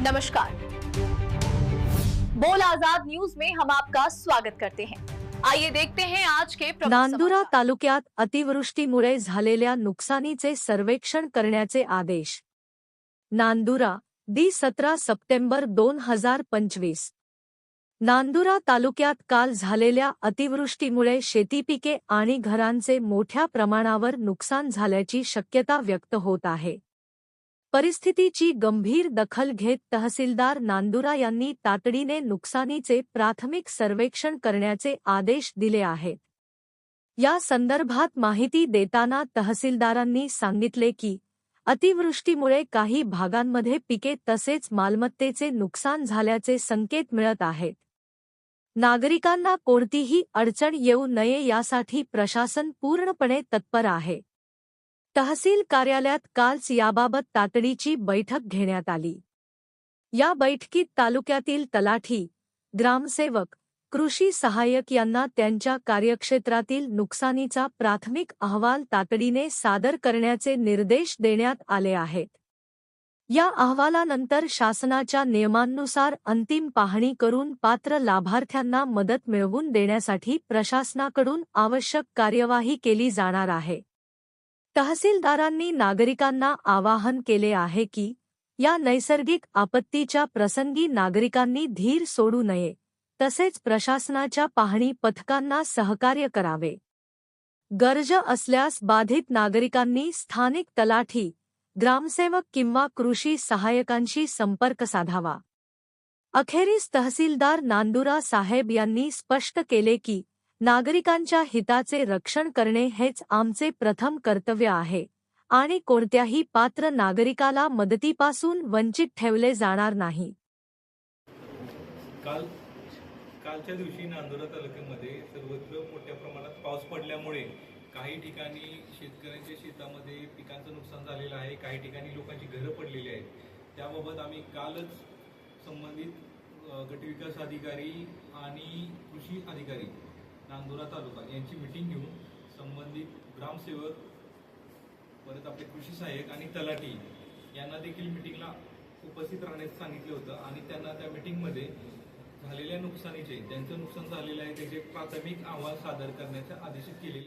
नमस्कार। बोल आजाद न्यूज में हम आपका स्वागत करते हैं। आइए देखते हैं आज के प्रमुख नांदुरा। तालुक्यात अतिवृष्टीमुळे झालेल्या नुकसानीचे सर्वेक्षण करण्याचे आदेश। नांदुरा दी सतरा सप्टेंबर दोन हजार पंचवीस. नांदुरा तालुक्यात काल झालेल्या अतिवृष्टीमुळे शेतीपिके आणि घरांचे मोठ्या प्रमाणावर नुकसान झाल्याची शक्यता व्यक्त होत आहे. परिस्थितीची गंभीर दखल घेत तहसीलदार नांदुरा यांनी तातडीने नुकसानीचे प्राथमिक सर्वेक्षण करण्याचे आदेश दिले आहेत. या संदर्भात माहिती देताना तहसीलदारांनी सांगितले की अतिवृष्टीमुळे काही भागांमध्ये पिके तसेच मालमत्तेचे नुकसान झाल्याचे संकेत मिळत आहेत. नागरिकांना कोणतीही अडचण येऊ नये यासाठी प्रशासन पूर्णपणे तत्पर आहे. तहसील कार्यालयात कालच याबाबत तातडीची बैठक घेण्यात आली. या बैठकीत तालुक्यातील तलाठी ग्रामसेवक कृषी सहाय्यक यांना त्यांच्या कार्यक्षेत्रातील नुकसानीचा प्राथमिक अहवाल तातडीने सादर करण्याचे निर्देश देण्यात आले आहेत. या अहवालानंतर शासनाच्या नियमांनुसार अंतिम पाहणी करून पात्र लाभार्थ्यांना मदत मिळवून देण्यासाठी प्रशासनाकडून आवश्यक कार्यवाही केली जाणार आहे. तहसीलदारांनी नागरिकांना आवाहन केले आहे की या नैसर्गिक आपत्तीच्या प्रसंगी नागरिकांनी धीर सोडू नये तसेच प्रशासनाच्या पाहणी पथकांना सहकार्य करावे. गरज असल्यास बाधित नागरिकांनी स्थानिक तलाठी ग्रामसेवक किंवा कृषी सहायकांशी संपर्क साधावा. अखेरीस तहसीलदार नांदुरा साहेब यांनी स्पष्ट केले की नागरिकांच्या हिताचे रक्षण करणे हेच आमचे प्रथम कर्तव्य आहे. आणि कोणत्याही पात्र नागरिकाला मदतीपासून वंचित ठेवले जाणार नाही. काल कालच्या दिवशी नांदुरा तालुक्यामध्ये सर्वत्र मोठ्या प्रमाणात पाऊस पडल्यामुळे काही ठिकाणी शेतकऱ्यांच्या शेतामध्ये पिकांचं नुकसान झालेलं आहे. काही ठिकाणी लोकांची घरं पडलेली आहेत. त्याबाबत आम्ही कालच संबंधित गटविकास अधिकारी आणि कृषी अधिकारी नांदुरा तालुका. यांची मिटिंग घेऊन संबंधित ग्रामसेवक परत आपले कृषी सहाय्यक आणि तलाठी यांना देखील मिटिंगला उपस्थित राहण्यास सांगितलं होतं आणि त्यांना त्या मिटिंगमध्ये झालेल्या नुकसानीचे ज्यांचं नुकसान झालेलं आहे त्याचे प्राथमिक अहवाल सादर करण्याचे आदेशित केलेले